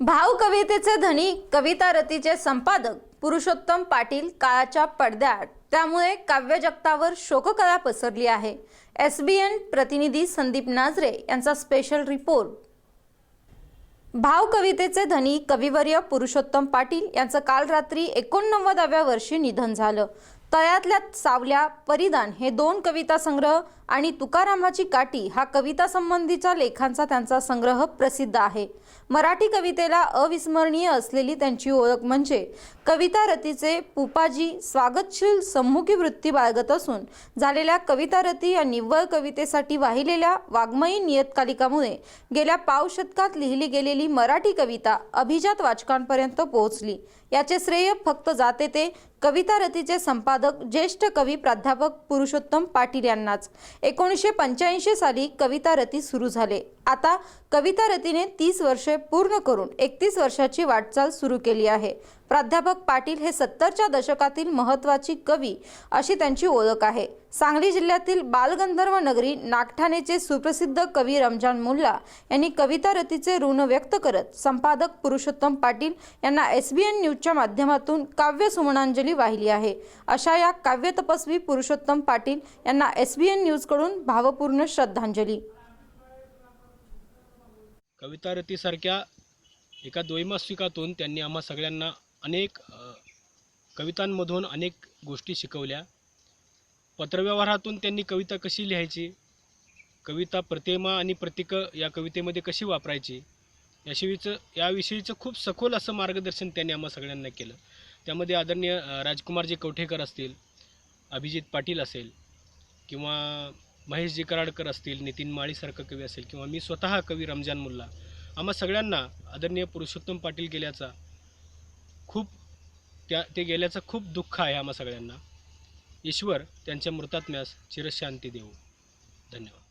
भाव कवितेचे धनी कविता रतीचे संपादक पुरुषोत्तम पाटील काळाच्या पडद्याआड. त्यामुळे काव्य जगतावर पसरली आहे. एस बी एन प्रतिनिधी संदीप नाझरे यांचा स्पेशल रिपोर्ट भाव कवितेचे धनी कविवर्य पुरुषोत्तम पाटील यांचं काल रात्री एकोणनव्वदाव्या वर्षी निधन झालं. तळ्यातल्या सावल्या परिधान हे दोन कविता संग्रह आणि तुकारामाची काठी हा कविता संबंधीच्या लेखांचा त्यांचा संग्रह प्रसिद्ध आहे. मराठी कवितेला अविस्मरणीय असलेली त्यांची ओळख म्हणजे कविता रतीचे पुपाजी स्वागतशील सम्मुखी वृत्ती बाळगत असून झालेल्या कविता रती या निव्वळ कवितेसाठी वाहिलेल्या वाङ्मयी नियतकालिकामुळे गेल्या पाव शतकात लिहिली गेलेली मराठी कविता अभिजात वाचकांपर्यंत पोहोचली. याचे श्रेय फक्त जाते ते कविता रतीचे संपादक ज्येष्ठ कवी प्राध्यापक पुरुषोत्तम पाटील यांनाच. एकोणीसशे पंच्याऐंशी साली कविता रती सुरू झाले. आता कविता रतीने तीस वर्षे पूर्ण करून एकतीस वर्षाची वाटचाल सुरू केली आहे. प्राध्यापक पाटील हे सत्तरच्या दशकातील महत्त्वाची कवी अशी त्यांची ओळख आहे. सांगली जिल्ह्यातील बालगंधर्व नगरी नागठाणेचे सुप्रसिद्ध कवी रमजान मुल्ला यांनी कविता रतीचे ऋण व्यक्त करत संपादक पुरुषोत्तम पाटील यांना एस बी एन न्यूजच्या माध्यमातून काव्य सुमनांजली वाहिली आहे. अशा या काव्य तपस्वी पुरुषोत्तम पाटील यांना एस बी एन न्यूजकडून भावपूर्ण श्रद्धांजली. कवितारतीसारख्या एका द्वैमासिकातून त्यांनी आम्हा सगळ्यांना अनेक कवितांमधून अनेक गोष्टी शिकवल्या. पत्रव्यवहारातून त्यांनी कविता कशी लिहायची कविता प्रतिमा आणि प्रतीकं या कवितेमध्ये कशी वापरायची याशिवायचं याविषयीचं खूप सखोल असं मार्गदर्शन त्यांनी आम्हा सगळ्यांना केलं. त्यामध्ये आदरणीय राजकुमारजी कवठेकर असतील अभिजित पाटील असेल किंवा महेशजी कराडकर असतील नितीन माळीसारखं कवी असेल किंवा मी स्वतः कवी रमजान मुल्ला आम्हा सगळ्यांना आदरणीय पुरुषोत्तम पाटील गेल्याचा खूप त्या ते गेल्याचं खूप दुःख आहे आम्हा सगळ्यांना. ईश्वर त्यांच्या मृतात्म्यास चिरशांती देऊ धन्यवाद.